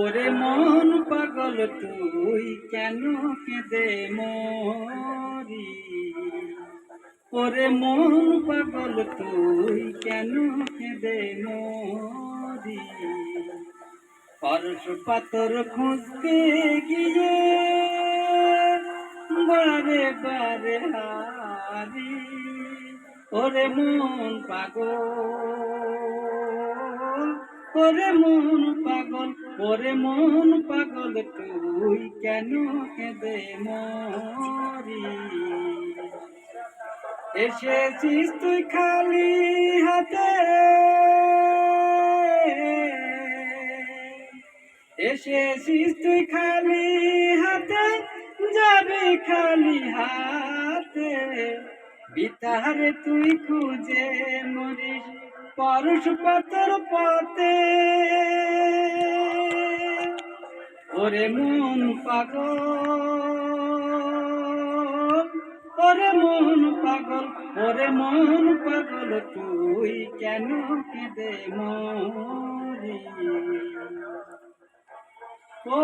ওরে মন পাগল, তুই কেন কেঁদে মরি? ওরে মন পাগল, তুই কেন কেঁদে মরি? পরশ পাতর খুঁজতে গিয়ে বারে বারে হারি। ওরে মন পাগল, ওরে মন পাগল ওরে মন পাগল তুই কেন কেঁদে মরি? এসেছিস তুই খালি হাতে। এসেছিস তুই খালি হাতে, যাবি খালি হাতে। বিতারে তুই খুঁজে মরিস, পরশ পাতর পথে। ওরে মন পাগল ওরে মন পাগল ওরে মন পাগল তুই কেন কেঁদে মরি ও